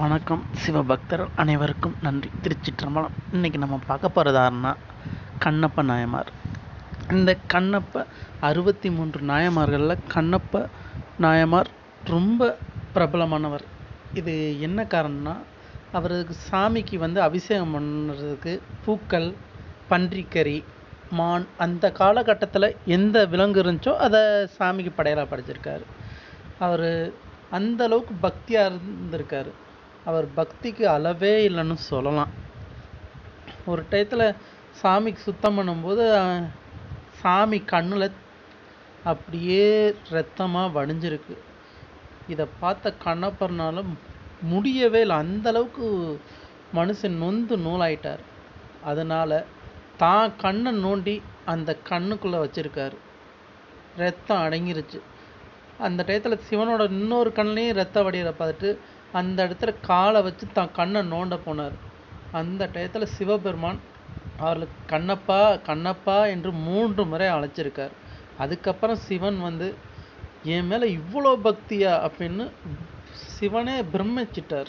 வணக்கம். சிவபக்தர் அனைவருக்கும் நன்றி. திருச்சிற்றம்பலம். இன்னைக்கு நம்ம பார்க்க போகிறதாருன்னா கண்ணப்ப நாயமார். இந்த கண்ணப்ப அறுபத்தி மூன்று நாயமார்களில் கண்ணப்ப நாயமார் ரொம்ப பிரபலமானவர். இது என்ன காரணம்னா அவருக்கு சாமிக்கு வந்து அபிஷேகம் பண்ணுறதுக்கு பூக்கள் பன்றிக்கறி மான் அந்த காலகட்டத்தில் எந்த விலங்கு இருந்துச்சோ அதை சாமிக்கு படையலாக படைச்சிருக்காரு. அவர் அந்த அளவுக்கு பக்தியாக இருந்திருக்காரு. அவர் பக்திக்கு அளவே இல்லைன்னு சொல்லலாம். ஒரு டயத்தில் சாமிக்கு சுத்தம் பண்ணும்போது சாமி கண்ணில் அப்படியே ரத்தமாக வடிஞ்சிருக்கு. இதை பார்த்த கண்ணப்பர்னால முடியவே இல்லை. அந்த அளவுக்கு மனுஷன் நொந்து நூலாயிட்டார். அதனால தான் கண்ணை நோண்டி அந்த கண்ணுக்குள்ளே வச்சிருக்காரு. ரத்தம் அடங்கிருச்சு. அந்த டயத்தில் சிவனோட இன்னொரு கண்ணிலையும் ரத்த வடிகிற பார்த்துட்டு அந்த இடத்துல காலை வச்சு தான் கண்ணை நோண்ட போனார். அந்த டயத்தில் சிவபெருமான் அவர்களுக்கு கண்ணப்பா கண்ணப்பா என்று மூன்று முறை அழைச்சிருக்கார். அதுக்கப்புறம் சிவன் வந்து என் மேலே இவ்வளோ பக்தியா? அப்படின்னு சிவனே பிரமிச்சிட்டார்.